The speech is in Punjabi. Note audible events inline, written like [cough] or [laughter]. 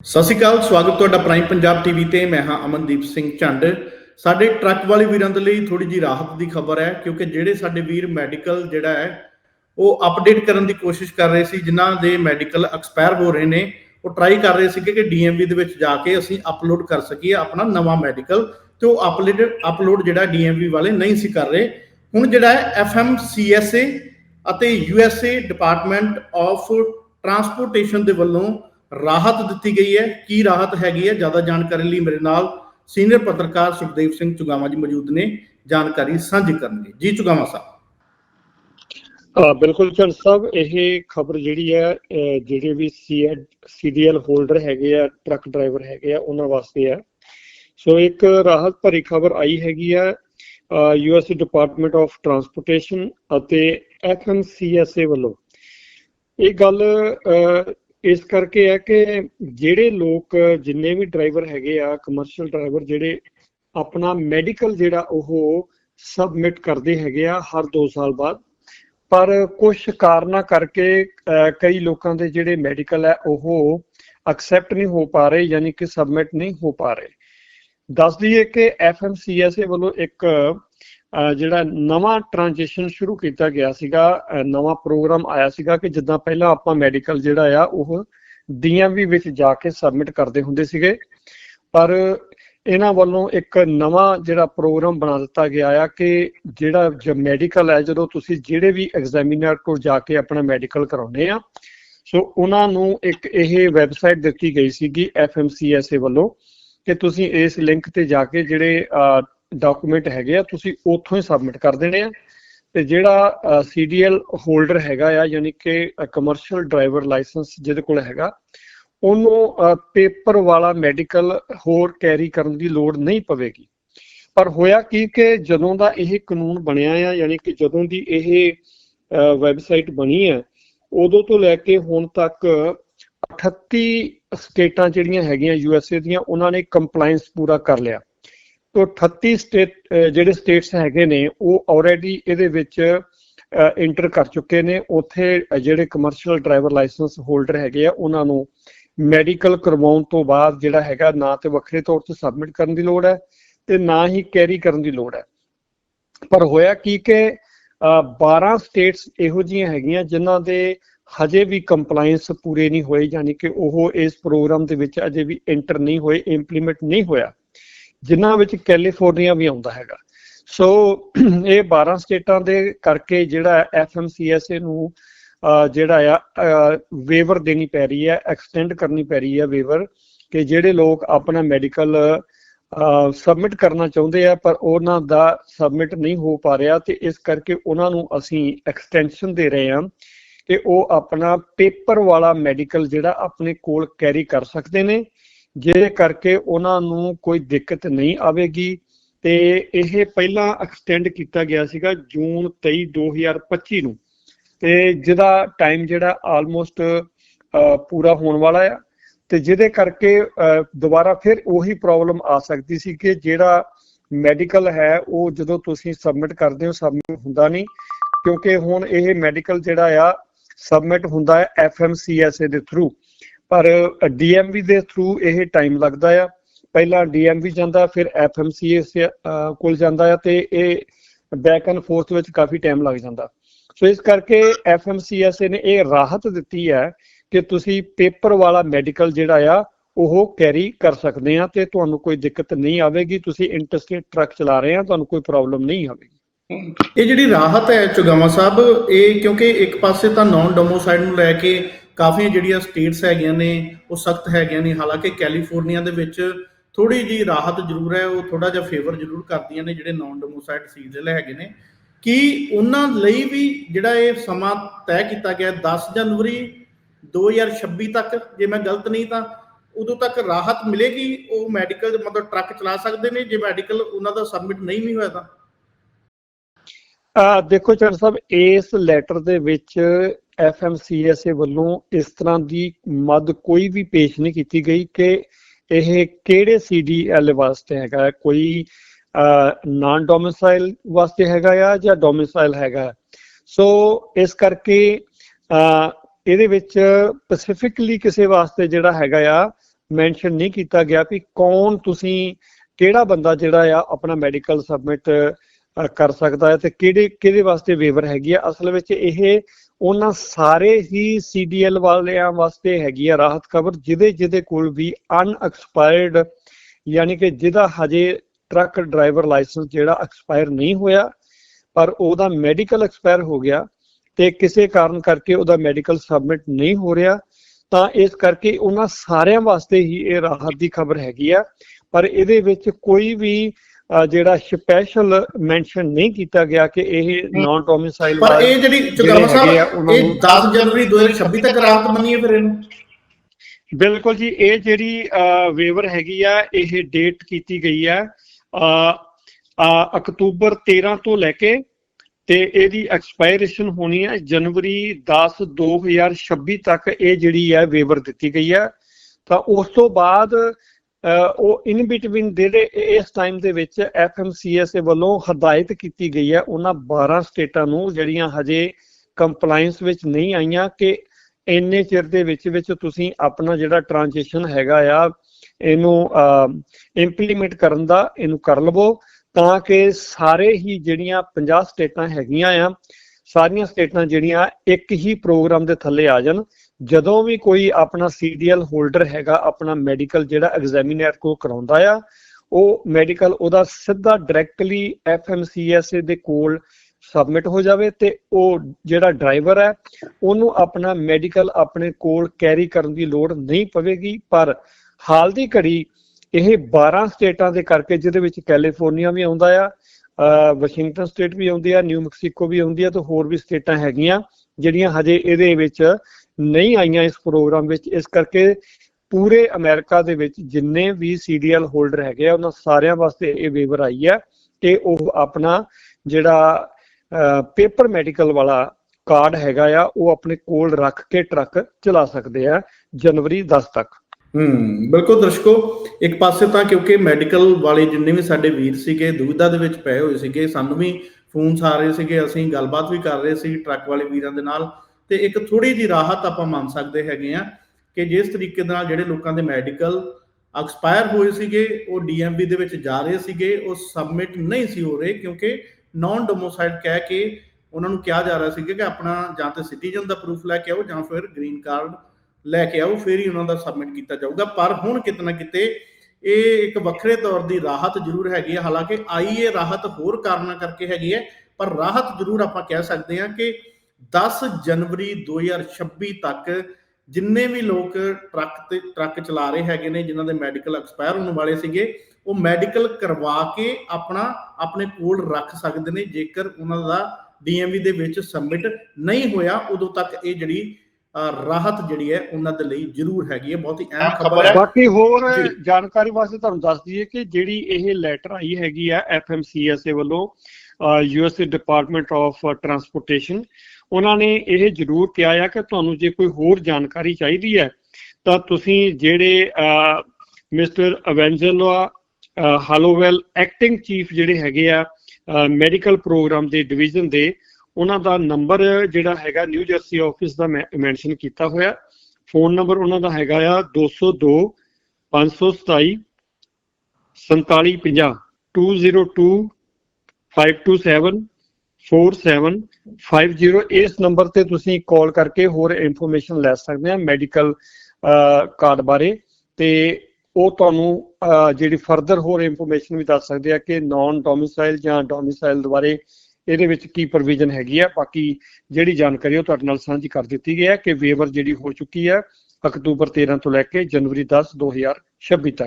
ਸਤਿ ਸ਼੍ਰੀ ਅਕਾਲ, ਸਵਾਗਤ ਤੁਹਾਡਾ ਪ੍ਰਾਈਮ ਪੰਜਾਬ ਟੀਵੀ ਤੇ, ਮੈਂ ਹਾਂ ਅਮਨਦੀਪ ਸਿੰਘ ਝੰਡ। ਸਾਡੇ ਟਰੱਕ ਵਾਲੇ ਵੀਰਾਂ ਦੇ ਲਈ ਥੋੜੀ ਜੀ ਰਾਹਤ ਦੀ ਖਬਰ ਹੈ, ਕਿਉਂਕਿ ਜਿਹੜੇ ਸਾਡੇ ਵੀਰ ਮੈਡੀਕਲ ਜਿਹੜਾ ਹੈ, ਉਹ ਅਪਡੇਟ ਕਰਨ ਦੀ ਕੋਸ਼ਿਸ਼ ਕਰ ਰਹੇ ਸੀ, ਜਿਨ੍ਹਾਂ ਦੇ ਮੈਡੀਕਲ ਐਕਸਪਾਇਰ ਹੋ ਰਹੇ ਨੇ, ਉਹ ਟਰਾਈ ਕਰ ਰਹੇ ਸੀ ਕਿ ਡੀਐਮਵੀ ਦੇ ਵਿੱਚ ਜਾ ਕੇ ਅਸੀਂ ਅਪਲੋਡ ਕਰ ਸਕੀਏ ਆਪਣਾ ਨਵਾਂ ਮੈਡੀਕਲ ਤੇ ਉਹ ਅਪਲੋਡ ਅਪਲੋਡ ਜਿਹੜਾ ਡੀਐਮਵੀ ਵਾਲੇ ਨਹੀਂ ਸੀ ਕਰ ਰਹੇ। ਹੁਣ ਜਿਹੜਾ ਹੈ ਐਫਐਮਸੀਐਸਏ ਅਤੇ ਯੂਐਸਏ ਡਿਪਾਰਟਮੈਂਟ ਆਫ ਟਰਾਂਸਪੋਰਟੇਸ਼ਨ ਦੇ ਵੱਲੋਂ ਰਾਹਤ ਦਿੱਤੀ ਗਈ ਹੈ। ਕੀ ਰਾਹਤ ਹੈਗੀ ਹੈ? ਜ਼ਿਆਦਾ ਜਾਣਕਾਰੀ ਲਈ ਮੇਰੇ ਨਾਲ ਸੀਨੀਅਰ ਪੱਤਰਕਾਰ ਸੁਖਦੇਵ ਸਿੰਘ ਚੁਗਾਵਾ ਜੀ ਮੌਜੂਦ ਨੇ। ਜਾਣਕਾਰੀ ਸਾਂਝੀ ਕਰਨਗੇ। ਜੀ ਚੁਗਾਵਾ ਸਾਹਿਬ। ਬਿਲਕੁਲ ਚੰਦ ਸਾਹਿਬ ਇਹ ਖਬਰ ਜਿਹੜੀ ਹੈ ਅਹ ਜਿਹੜੇ ਵੀ ਸੀਡੀਐਲ ਹੋਲਡਰ ਹੈਗੇ ਆ ਟਰੱਕ ਡਰਾਈਵਰ ਹੈਗੇ ਆ ਉਹਨਾਂ ਵਾਸਤੇ ਹੈ ਸੋ ਇੱਕ ਰਾਹਤ ਭਰੀ ਖਬਰ ਆਈ ਹੈਗੀ ਆ ਯੂਐਸ ਡਿਪਾਰਟਮੈਂਟ ਆਫ ਟਰਾਂਸਪੋਰਟੇਸ਼ਨ ਅਤੇ ਐਫਐਮਸੀਐਸਏ ਵੱਲੋਂ। ਇਹ ਗੱਲ ਅਹ, ਇਸ ਕਰਕੇ ਹੈ ਕਿ ਜਿਹੜੇ ਲੋਕ ਜਿੰਨੇ ਵੀ ਡਰਾਈਵਰ ਹੈਗੇ ਆ ਕਮਰਸ਼ੀਅਲ ਡਰਾਈਵਰ ਜਿਹੜੇ ਆਪਣਾ ਮੈਡੀਕਲ ਜਿਹੜਾ ਉਹ ਸਬਮਿਟ ਕਰਦੇ ਹੈਗੇ ਆ ਹਰ 2 ਸਾਲ ਬਾਅਦ। ਪਰ ਕੁਝ ਕਾਰਨਾਂ ਕਰਕੇ ਅਹ, ਕਈ ਲੋਕਾਂ ਦੇ ਜਿਹੜੇ ਮੈਡੀਕਲ ਹੈ ਉਹ ਐਕਸੈਪਟ ਨਹੀਂ ਹੋ ਪਾ ਰਹੇ ਯਾਨੀ ਕਿ ਸਬਮਿਟ ਨਹੀਂ ਹੋ ਪਾ ਰਹੇ। ਦੱਸ ਦਈਏ ਕਿ ਐਫਐਮਸੀਐਸਏ ਵੱਲੋਂ ਇੱਕ ਜਿਹੜਾ ਨਵਾਂ ਟ੍ਰਾਂਜੀਸ਼ਨ ਸ਼ੁਰੂ ਕੀਤਾ ਗਿਆ ਸੀਗਾ ਨਵਾਂ ਪ੍ਰੋਗਰਾਮ ਆਇਆ ਸੀਗਾ ਕਿ ਜਿੱਦਾਂ ਪਹਿਲਾਂ ਆਪਾਂ ਮੈਡੀਕਲ ਜਿਹੜਾ ਆ, ਉਹ ਡੀਐਮਵੀ ਵਿੱਚ ਜਾ ਕੇ ਸਬਮਿਟ ਕਰਦੇ ਹੁੰਦੇ ਸੀਗੇ। ਪਰ ਇਹਨਾਂ ਵੱਲੋਂ ਇੱਕ ਨਵਾਂ ਜਿਹੜਾ ਪ੍ਰੋਗਰਾਮ ਬਣਾ ਦਿੱਤਾ ਗਿਆ ਆ ਕਿ ਜਿਹੜਾ ਮੈਡੀਕਲ ਹੈ, ਜਦੋਂ ਤੁਸੀਂ ਜਿਹੜੇ ਵੀ ਐਗਜ਼ਾਮੀਨਰ ਕੋਲ ਜਾ ਕੇ ਆਪਣਾ ਮੈਡੀਕਲ ਕਰਾਉਂਦੇ ਆ, ਸੋ ਉਹਨਾਂ ਨੂੰ ਇੱਕ ਇਹ ਵੈਬਸਾਈਟ ਦਿੱਤੀ ਗਈ ਸੀਗੀ ਐਫਐਮਸੀਐਸਏ ਵੱਲੋਂ ਕਿ ਤੁਸੀਂ ਇਸ ਲਿੰਕ ਤੇ ਜਾ ਕੇ ਜਿਹੜੇ ਡਾਕੂਮੈਂਟ ਹੈਗੇ ਆ, ਤੁਸੀਂ ਉੱਥੋਂ ਹੀ ਸਬਮਿਟ ਕਰ ਦੇਣੇ ਆ। ਤੇ ਜਿਹੜਾ ਸੀਡੀਐਲ ਹੋਲਡਰ ਹੈਗਾ ਆ, ਯਾਨੀ ਕਿ ਕਮਰਸ਼ੀਅਲ ਡਰਾਈਵਰ ਲਾਇਸੈਂਸ ਜਿਹਦੇ ਕੋਲ ਹੈਗਾ, ਉਹਨੂੰ ਪੇਪਰ ਵਾਲਾ ਮੈਡੀਕਲ ਹੋਰ ਕੈਰੀ ਕਰਨ ਦੀ ਲੋੜ ਨਹੀਂ ਪਵੇਗੀ। ਪਰ ਹੋਇਆ ਕੀ ਕਿ ਜਦੋਂ ਦਾ ਇਹ ਕਾਨੂੰਨ ਬਣਿਆ ਆ, ਯਾਨੀ ਕਿ ਜਦੋਂ ਦੀ ਇਹ ਵੈਬਸਾਈਟ ਬਣੀ ਹੈ ਉਦੋਂ ਤੋਂ ਲੈ ਕੇ ਹੁਣ ਤੱਕ 38 ਸਟੇਟਾਂ ਜਿਹੜੀਆਂ ਹੈਗੀਆਂ ਯੂਐਸਏ ਦੀਆਂ, ਉਹਨਾਂ ਨੇ ਕੰਪਲਾਈਂਸ ਪੂਰਾ ਕਰ ਲਿਆ। ਤੋਂ 38 ਸਟੇਟ ਜਿਹੜੇ ਸਟੇਟਸ ਹੈਗੇ ਨੇ, ਉਹ ਆਲਰੇਡੀ ਇਹਦੇ ਵਿੱਚ ਇੰਟਰ ਕਰ ਚੁੱਕੇ ਨੇ। ਉੱਥੇ ਜਿਹੜੇ ਕਮਰਸ਼ੀਅਲ ਡਰਾਈਵਰ ਲਾਇਸੈਂਸ ਹੋਲਡਰ ਹੈਗੇ ਆ, ਉਹਨਾਂ ਨੂੰ ਮੈਡੀਕਲ ਕਰਵਾਉਣ ਤੋਂ ਬਾਅਦ ਜਿਹੜਾ ਹੈਗਾ, ਨਾ ਤੇ ਵੱਖਰੇ ਤੌਰ ਤੇ ਸਬਮਿਟ ਕਰਨ ਦੀ ਲੋੜ ਹੈ ਤੇ ਨਾ ਹੀ ਕੈਰੀ ਕਰਨ ਦੀ ਲੋੜ ਹੈ। ਪਰ ਹੋਇਆ ਕੀ ਕਿ 12 ਸਟੇਟਸ ਇਹੋ ਜਿਹੀਆਂ ਹੈਗੀਆਂ, ਜਿਨ੍ਹਾਂ ਦੇ ਹਜੇ ਵੀ ਕੰਪਲਾਈਂਸ ਪੂਰੇ ਨਹੀਂ ਹੋਏ, ਯਾਨੀ ਕਿ ਉਹ ਇਸ ਪ੍ਰੋਗਰਾਮ ਦੇ ਵਿੱਚ ਅਜੇ ਵੀ ਐਂਟਰ ਨਹੀਂ ਹੋਏ ਇੰਪਲੀਮੈਂਟ ਨਹੀਂ ਹੋਇਆ। ਜਿਨ੍ਹਾਂ ਵਿੱਚ ਕੈਲੀਫੋਰਨੀਆ ਵੀ ਆਉਂਦਾ ਹੈਗਾ। ਸੋ [clears throat] ਇਹ 12 ਸਟੇਟਾਂ ਦੇ ਕਰਕੇ ਜਿਹੜਾ ਐਫਐਮਸੀਐਸਏ ਨੂੰ ਜਿਹੜਾ ਆ ਵੇਵਰ ਦੇਣੀ ਪੈ ਰਹੀ ਹੈ ਐਕਸਟੈਂਡ ਕਰਨੀ ਪੈ ਰਹੀ ਹੈ ਵੇਵਰ ਕਿ ਜਿਹੜੇ ਲੋਕ ਆਪਣਾ ਮੈਡੀਕਲ ਸਬਮਿਟ ਕਰਨਾ ਚਾਹੁੰਦੇ ਆ ਪਰ ਉਹਨਾਂ ਦਾ ਸਬਮਿਟ ਨਹੀਂ ਹੋ ਪਾ ਰਿਹਾ ਤੇ ਇਸ ਕਰਕੇ ਉਹਨਾਂ ਨੂੰ ਅਸੀਂ ਐਕਸਟੈਂਸ਼ਨ ਦੇ ਰਹੇ ਹਾਂ ਕਿ ਉਹ ਆਪਣਾ ਪੇਪਰ ਵਾਲਾ ਮੈਡੀਕਲ ਜਿਹੜਾ ਆਪਣੇ ਕੋਲ ਕੈਰੀ ਕਰ ਸਕਦੇ ਨੇ। ਜਿਹਦੇ ਕਰਕੇ ਉਹਨਾਂ ਨੂੰ ਕੋਈ ਦਿੱਕਤ ਨਹੀਂ ਆਵੇਗੀ। ਤੇ ਇਹ ਪਹਿਲਾਂ ਐਕਸਟੈਂਡ ਕੀਤਾ ਗਿਆ ਸੀਗਾ ਜੂਨ 23 2025 ਨੂੰ। ਤੇ ਜਿਹਦਾ ਟਾਈਮ ਜਿਹੜਾ ਆਲਮੋਸਟ ਪੂਰਾ ਹੋਣ ਵਾਲਾ ਆ। ਤੇ ਜਿਹਦੇ ਕਰਕੇ ਦੁਬਾਰਾ ਫਿਰ ਉਹੀ ਪ੍ਰੋਬਲਮ ਆ ਸਕਦੀ ਸੀ ਕਿ ਜਿਹੜਾ ਮੈਡੀਕਲ ਹੈ ਉਹ ਜਦੋਂ ਤੁਸੀਂ ਸਬਮਿਟ ਕਰਦੇ ਹੋ ਸਬਮਿਟ ਹੁੰਦਾ ਨਹੀਂ। ਕਿਉਂਕਿ ਹੁਣ ਇਹ ਮੈਡੀਕਲ ਜਿਹੜਾ ਆ ਸਬਮਿਟ ਹੁੰਦਾ ਹੈ ਐਫਐਮਸੀਐਸਏ ਦੇ ਥਰੂ ਪਰ ਡੀਐਮਵੀ ਦੇ ਥਰੂ ਇਹ ਟਾਈਮ ਲੱਗਦਾ ਆ। ਪਹਿਲਾਂ ਡੀਐਮਵੀ ਜਾਂਦਾ, ਫਿਰ ਐਫਐਮਸੀਐਸ ਕੋਲ ਜਾਂਦਾ ਆ ਤੇ ਇਹ ਬੈਕ ਐਂਡ ਫੋਰਥ ਵਿੱਚ ਕਾਫੀ ਟਾਈਮ ਲੱਗ ਜਾਂਦਾ। ਸੋ ਇਸ ਕਰਕੇ ਐਫਐਮਸੀਐਸਏ ਨੇ ਇਹ ਰਾਹਤ ਦਿੱਤੀ ਹੈ ਕਿ ਤੁਸੀਂ ਪੇਪਰ ਵਾਲਾ ਮੈਡੀਕਲ ਜਿਹੜਾ ਆ, ਉਹ ਕੈਰੀ ਕਰ ਸਕਦੇ ਆ ਤੇ ਤੁਹਾਨੂੰ ਕੋਈ ਦਿੱਕਤ ਨਹੀਂ ਆਵੇਗੀ। ਤੁਸੀਂ ਇੰਟਰਸਟੇਟ ਟਰੱਕ ਚਲਾ ਰਹੇ ਆ, ਤੁਹਾਨੂੰ ਕੋਈ ਪ੍ਰੋਬਲਮ ਨਹੀਂ ਆਵੇਗੀ। ਇਹ ਜਿਹੜੀ ਰਾਹਤ ਹੈ ਚੁਗਾਵਾ ਸਾਹਿਬ, ਇਹ ਕਿਉਂਕਿ ਇੱਕ ਪਾਸੇ ਤਾਂ ਨਾਨ ਡੋਮੋਸਾਈਡ ਨੂੰ ਲੈ ਕੇ ਕਾਫੀ ਜਿਹੜੀਆਂ ਸਟੇਟਸ ਹੈਗੀਆਂ ਨੇ, ਉਹ ਸਖਤ ਹੈਗੀਆਂ ਨੇ। ਹਾਲਾਂਕਿ ਕੈਲੀਫੋਰਨੀਆ ਦੇ ਵਿੱਚ ਥੋੜੀ ਜੀ ਰਾਹਤ ਜ਼ਰੂਰ ਹੈ, ਉਹ ਥੋੜਾ ਜਿਹਾ ਫੇਵਰ ਜ਼ਰੂਰ ਕਰਦੀਆਂ ਨੇ ਜਿਹੜੇ ਨਾਨ ਡੋਮੋਸਾਈਡ ਸੀਜ਼ਲ ਹੈਗੇ ਨੇ। ਕਿ ਉਹਨਾਂ ਲਈ ਵੀ ਜਿਹੜਾ ਇਹ ਸਮਾਂ ਤੈਅ ਕੀਤਾ ਗਿਆ 10 ਜਨਵਰੀ 2026 ਤੱਕ, ਜੇ ਮੈਂ ਗਲਤ ਨਹੀਂ ਤਾਂ ਉਦੋਂ ਤੱਕ ਰਾਹਤ ਮਿਲੇਗੀ? ਉਹ ਮੈਡੀਕਲ ਮਤਲਬ ਟਰੱਕ ਚਲਾ ਸਕਦੇ ਨੇ, ਜੇ ਮੈਡੀਕਲ ਉਹਨਾਂ ਦਾ ਸਬਮਿਟ ਨਹੀਂ ਵੀ ਹੋਇਆ ਤਾਂ? ਆ ਦੇਖੋ ਚਰ ਸਾਹਿਬ, ਇਸ ਲੈਟਰ ਦੇ ਵਿੱਚ ਐਫਐਮਸੀਐਸਏ ਵੱਲੋਂ ਇਸ ਤਰ੍ਹਾਂ ਦੀ ਮਦ ਕੋਈ ਵੀ ਪੇਸ਼ ਨਹੀਂ ਕੀਤੀ ਗਈ ਕਿ ਇਹ ਕਿਹੜੇ ਸੀਡੀਐਲ ਵਾਸਤੇ ਹੈਗਾ? ਕੋਈ ਨਾਨ ਡੋਮਿਸਾਈਲ ਵਾਸਤੇ ਹੈਗਾ ਆ ਜਾਂ ਡੋਮਿਸਾਈਲ ਹੈਗਾ? ਸੋ ਇਸ ਕਰਕੇ ਇਹਦੇ ਵਿੱਚ ਸਪੈਸੀਫਿਕਲੀ ਕਿਸੇ ਵਾਸਤੇ ਜਿਹੜਾ ਹੈਗਾ ਆ ਮੈਂਸ਼ਨ ਨਹੀਂ ਕੀਤਾ ਗਿਆ ਕਿ ਕੌਣ ਤੁਸੀਂ, ਕਿਹੜਾ ਬੰਦਾ ਜਿਹੜਾ ਆ ਆਪਣਾ ਮੈਡੀਕਲ ਸਬਮਿਟ ਕਰ ਸਕਦਾ ਹੈ ਤੇ ਕਿਹੜੇ, ਕਿਹਦੇ ਵਾਸਤੇ ਵੇਵਰ ਹੈਗੀ ਆ? ਅਸਲ ਵਿੱਚ ਇਹ ਉਹਨਾਂ ਸਾਰੇ ਹੀ ਸੀਡੀਐਲ ਵਾਲਿਆਂ ਵਾਸਤੇ ਹੈਗੀ ਆ ਰਾਹਤ ਖਬਰ, ਜਿਹਦੇ ਜਿਹਦੇ ਕੋਲ ਵੀ ਅਨਐਕਸਪਾਇਰਡ ਯਾਨੀ ਕਿ ਜਿਹਦਾ ਹਜੇ ਟਰੱਕ ਡਰਾਈਵਰ ਲਾਇਸੈਂਸ ਜਿਹੜਾ ਐਕਸਪਾਇਰ ਨਹੀਂ ਹੋਇਆ, ਪਰ ਉਹਦਾ ਮੈਡੀਕਲ ਐਕਸਪਾਇਰ ਹੋ ਗਿਆ ਤੇ ਕਿਸੇ ਕਾਰਨ ਕਰਕੇ ਉਹਦਾ ਮੈਡੀਕਲ ਸਬਮਿਟ ਨਹੀਂ ਹੋ ਰਿਹਾ, ਤਾਂ ਇਸ ਕਰਕੇ ਉਹਨਾਂ ਸਾਰਿਆਂ ਵਾਸਤੇ ਹੀ ਇਹ ਰਾਹਤ ਦੀ ਖਬਰ ਹੈਗੀ ਆ, ਪਰ ਇਹਦੇ ਵਿੱਚ ਕੋਈ ਵੀ ਜਿਹੜਾ ਸਪੈਸ਼ਲ ਮੈਂਸ਼ਨ ਨਹੀਂ ਕੀਤਾ ਗਿਆ ਕਿ ਇਹ ਨਾਨ ਡੋਮਿਸਾਈਲ ਪਰ ਇਹ ਜਿਹੜੀ ਆ, ਸਾਹਿਬ ਇਹ ਨੂੰ- 10 ਜਨਵਰੀ 2026 ਤੱਕ ਰਾਹਤ ਮੰਨੀ ਹੈ ਫਿਰ ਇਹਨੂੰ? ਬਿਲਕੁਲ ਜੀ ਇਹ ਜਿਹੜੀ ਵੇਵਰ ਹੈਗੀ ਆ ਇਹ ਡੇਟ ਕੀਤੀ ਗਈ ਆ ਅਕਤੂਬਰ 13 ਤੋਂ ਲੈ ਕੇ ਤੇ ਇਹਦੀ ਐਕਸਪਾਇਰੇਸ਼ਨ ਹੋਣੀ ਹੈ ਜਨਵਰੀ 10 2026 ਤੱਕ ਇਹ ਜਿਹੜੀ ਹੈ ਵੇਵਰ ਦਿੱਤੀ ਗਈ ਹੈ ਤਾਂ ਉਸ ਤੋਂ ਬਾਅਦ ਉਹ ਇਨ ਬਿਟਵੀਨ ਜਿਹੜੇ ਇਸ ਟਾਈਮ ਦੇ ਵਿੱਚ ਐਫਐਮਸੀਐਸ ਵੱਲੋਂ ਹਦਾਇਤ ਕੀਤੀ ਗਈ ਹੈ ਉਹਨਾਂ 12 ਸਟੇਟਾਂ ਨੂੰ ਜਿਹੜੀਆਂ ਹਜੇ ਕੰਪਲਾਈਂਸ ਵਿੱਚ ਨਹੀਂ ਆਈਆਂ ਕਿ ਇੰਨੇ ਚਿਰ ਦੇ ਵਿੱਚ ਵਿੱਚ ਤੁਸੀਂ ਆਪਣਾ ਜਿਹੜਾ ਟ੍ਰਾਂਜੀਸ਼ਨ ਹੈਗਾ ਆ, ਇਹਨੂੰ ਇੰਪਲੀਮੈਂਟ ਕਰਨ ਦਾ ਇਹਨੂੰ ਕਰ ਲਵੋ ਤਾਂ ਕਿ ਸਾਰੇ ਹੀ ਜਿਹੜੀਆਂ 50 ਸਟੇਟਾਂ ਹੈਗੀਆਂ ਆ ਸਾਰੀਆਂ ਸਟੇਟਾਂ ਜਿਹੜੀਆਂ ਇੱਕ ਹੀ ਪ੍ਰੋਗਰਾਮ ਦੇ ਥੱਲੇ ਆ ਜਾਣ। ਜਦੋਂ ਵੀ ਕੋਈ ਆਪਣਾ ਸੀਡੀਐਲ ਹੋਲਡਰ ਹੈਗਾ, ਆਪਣਾ ਮੈਡੀਕਲ ਜਿਹੜਾ ਐਗਜ਼ਾਮੀਨਰ ਕੋ ਕਰਾਉਂਦਾ ਆ, ਉਹ ਮੈਡੀਕਲ ਉਹਦਾ ਸਿੱਧਾ ਡਾਇਰੈਕਟਲੀ ਐਫਐਮਸੀਐਸਏ ਦੇ ਕੋਲ ਸਬਮਿਟ ਹੋ ਜਾਵੇ ਤੇ ਉਹ ਜਿਹੜਾ ਡਰਾਈਵਰ ਹੈ, ਉਹਨੂੰ ਆਪਣਾ ਮੈਡੀਕਲ ਆਪਣੇ ਕੋਲ ਕੈਰੀ ਕਰਨ ਦੀ ਲੋੜ ਨਹੀਂ ਪਵੇਗੀ। ਪਰ ਹਾਲ ਦੀ ਘੜੀ ਇਹ 12 ਸਟੇਟਾਂ ਦੇ ਕਰਕੇ, ਜਿਹਦੇ ਵਿੱਚ ਕੈਲੀਫੋਰਨੀਆ ਵੀ ਆਉਂਦਾ ਆ ਵਾਸ਼ਿੰਗਟਨ ਸਟੇਟ ਵੀ ਆਉਂਦੀ ਆ, ਨਿਊ ਮੈਕਸੀਕੋ ਵੀ ਆਉਂਦੀ ਆ ਤੇ ਹੋਰ ਵੀ ਸਟੇਟਾਂ ਹੈਗੀਆਂ, ਜਿਹੜੀਆਂ ਹਜੇ ਇਹਦੇ ਵਿੱਚ ਨਹੀਂ ਆਈਆਂ ਇਸ ਪ੍ਰੋਗਰਾਮ ਵਿੱਚ। ਇਸ ਕਰਕੇ ਪੂਰੇ ਅਮਰੀਕਾ ਦੇ ਵਿੱਚ ਜਿੰਨੇ ਵੀ ਸੀਡੀਐਲ ਹੋਲਡਰ ਹੈਗੇ ਆ, ਉਹਨਾਂ ਸਾਰਿਆਂ ਵਾਸਤੇ ਇਹ ਵੇਵਰ ਆਈ ਹੈ ਕਿ ਉਹ ਆਪਣਾ ਜਿਹੜਾ ਪੇਪਰ ਮੈਡੀਕਲ ਵਾਲਾ ਕਾਰਡ ਹੈਗਾ ਆ, ਉਹ ਆਪਣੇ ਕੋਲ ਰੱਖ ਕੇ ਟਰੱਕ ਚਲਾ ਸਕਦੇ ਆ ਜਨਵਰੀ 10 ਤੱਕ। ਹੂੰ, ਬਿਲਕੁਲ ਦਰਸ਼ਕੋ, ਇੱਕ ਪਾਸੇ ਤਾਂ ਕਿਉਂਕਿ ਮੈਡੀਕਲ ਵਾਲੇ ਜਿੰਨੇ ਵੀ ਸਾਡੇ ਵੀਰ ਸੀਗੇ, ਦੁਵਿਧਾ ਦੇ ਵਿੱਚ ਪਏ ਹੋਏ ਸੀਗੇ, ਸਾਨੂੰ ਵੀ ਫੋਨਸ ਆ ਰਹੇ ਸੀਗੇ, ਅਸੀਂ ਗੱਲਬਾਤ ਵੀ ਕਰ ਰਹੇ ਸੀ ਟਰੱਕ ਵਾਲੇ ਵੀਰਾਂ ਦੇ ਨਾਲ, ਤੇ ਇੱਕ ਥੋੜੀ ਜੀ ਰਾਹਤ ਆਪਾਂ ਮੰਨ ਸਕਦੇ ਹੈਗੇ ਆ ਕਿ ਜਿਸ ਤਰੀਕੇ ਨਾਲ ਜਿਹੜੇ ਲੋਕਾਂ ਦੇ ਮੈਡੀਕਲ ਐਕਸਪਾਇਰ ਹੋਏ ਸੀਗੇ, ਉਹ ਡੀਐਮਬੀ ਦੇ ਵਿੱਚ ਜਾ ਰਹੇ ਸੀਗੇ, ਉਹ ਸਬਮਿਟ ਨਹੀਂ ਸੀ ਹੋ ਰਹੇ ਕਿਉਂਕਿ ਨਾਨ ਡੋਮੋਸਾਈਲ ਕਹਿ ਕੇ ਉਹਨਾਂ ਨੂੰ ਕਿਹਾ ਜਾ ਰਿਹਾ ਸੀਗਾ ਕਿ ਆਪਣਾ ਜਾਂ ਤੇ ਸਿਟੀਜ਼ਨ ਦਾ ਪ੍ਰੂਫ ਲੈ ਕੇ ਆਓ ਜਾਂ ਫਿਰ ਗ੍ਰੀਨ ਕਾਰਡ ਲੈ ਕੇ ਆਓ, ਫਿਰ ਹੀ ਉਹਨਾਂ ਦਾ ਸਬਮਿਟ ਕੀਤਾ ਜਾਊਗਾ। ਪਰ ਹੁਣ ਕਿਤੇ ਨਾ ਕਿਤੇ ਇਹ ਇੱਕ ਵੱਖਰੇ ਤੌਰ ਦੀ ਰਾਹਤ ਜ਼ਰੂਰ ਹੈਗੀ ਹੈ ਹਾਲਾਂਕਿ ਆਈ ਇਹ ਰਾਹਤ ਹੋਰ ਕਾਰਨਾਂ ਕਰਕੇ ਹੈਗੀ ਹੈ, ਪਰ ਰਾਹਤ ਜ਼ਰੂਰ ਆਪਾਂ ਕਹਿ ਸਕਦੇ ਹਾਂ ਕਿ 10 ਜਨਵਰੀ 2026 ਤੱਕ ਜਿੰਨੇ ਵੀ ਲੋਕ ਟਰੱਕ ਤੇ ਟਰੱਕ ਚਲਾ ਰਹੇ ਹੈਗੇ ਨੇ, ਜਿਨ੍ਹਾਂ ਦੇ ਮੈਡੀਕਲ ਐਕਸਪਾਇਰ ਹੋਣ ਵਾਲੇ ਸੀਗੇ, ਉਹ ਮੈਡੀਕਲ ਕਰਵਾ ਕੇ ਆਪਣਾ, ਆਪਣੇ ਕੋਲ ਰੱਖ ਸਕਦੇ ਨੇ। ਜੇਕਰ ਉਹਨਾਂ ਦਾ ਡੀਐਮਵੀ ਦੇ ਵਿੱਚ ਸਬਮਿਟ ਨਹੀਂ ਹੋਇਆ, ਉਦੋਂ ਤੱਕ ਇਹ ਜਿਹੜੀ ਰਾਹਤ ਜਿਹੜੀ ਹੈ ਉਹਨਾਂ ਦੇ ਲਈ ਜ਼ਰੂਰ ਹੈਗੀ ਹੈ। ਬਹੁਤ ਹੀ ਅਹਿਮ ਖਬਰ ਹੈ। ਬਾਕੀ ਹੋਰ। ਜਾਣਕਾਰੀ ਵਾਸਤੇ ਤੁਹਾਨੂੰ ਦੱਸ ਦਈਏ ਕਿ ਜਿਹੜੀ ਇਹ ਲੈਟਰ ਆਈ ਹੈਗੀ ਆ ਐਫਐਮਸੀਐਸਏ ਵੱਲੋਂ ਯੂਐਸਏ ਡਿਪਾਰਟਮੈਂਟ ਆਫ ਟਰਾਂਸਪੋਰਟੇਸ਼ਨ ਉਹਨਾਂ ਨੇ ਇਹ ਜ਼ਰੂਰ ਕਿਹਾ ਆ ਕਿ ਤੁਹਾਨੂੰ ਜੇ ਕੋਈ ਹੋਰ ਜਾਣਕਾਰੀ ਚਾਹੀਦੀ ਹੈ ਤਾਂ ਤੁਸੀਂ ਜਿਹੜੇ ਮਿਸਟਰ ਅਵੈਂਜਲੋਆ ਹਾਲੋਵੈਲ ਐਕਟਿੰਗ ਚੀਫ ਜਿਹੜੇ ਹੈਗੇ ਆ ਮੈਡੀਕਲ ਪ੍ਰੋਗਰਾਮ ਦੇ ਡਿਵੀਜ਼ਨ ਦੇ ਉਹਨਾਂ ਦਾ ਨੰਬਰ ਜਿਹੜਾ ਹੈਗਾ ਨਿਊ ਜਰਸੀ ਆਫਿਸ ਦਾ ਮੈਂਸ਼ਨ ਕੀਤਾ ਹੋਇਆ। ਫੋਨ ਨੰਬਰ ਉਹਨਾਂ ਦਾ ਹੈਗਾ ਆ 202 527 4750 202 527 4750 ਇਸ ਨੰਬਰ ਤੇ ਤੁਸੀਂ ਕਾਲ ਕਰਕੇ ਹੋਰ ਇਨਫੋਰਮੇਸ਼ਨ ਲੈ ਸਕਦੇ ਆ ਮੈਡੀਕਲ ਕਾਰਡ ਬਾਰੇ। ਤੇ ਉਹ ਤੁਹਾਨੂੰ ਜਿਹੜੀ ਫਰਦਰ ਹੋਰ ਇਨਫੋਰਮੇਸ਼ਨ ਵੀ ਦੱਸ ਸਕਦੇ ਆ ਕਿ ਨਾਨ ਡੋਮਿਸਾਈਲ ਜਾਂ ਡੋਮਿਸਾਈਲ ਬਾਰੇ ਇਹਦੇ ਵਿੱਚ ਕੀ ਪ੍ਰੋਵੀਜ਼ਨ ਹੈਗੀ ਆ, ਬਾਕੀ ਜਿਹੜੀ ਜਾਣਕਾਰੀ ਉਹ ਤੁਹਾਡੇ ਨਾਲ ਸਾਂਝੀ ਕਰ ਦਿੱਤੀ ਗਈ ਹੈ ਕਿ ਵੇਵਰ ਜਿਹੜੀ ਹੋ ਚੁੱਕੀ ਹੈ ਅਕਤੂਬਰ 13 ਤੋਂ ਲੈ ਕੇ ਜਨਵਰੀ 10 2026 ਤੱਕ।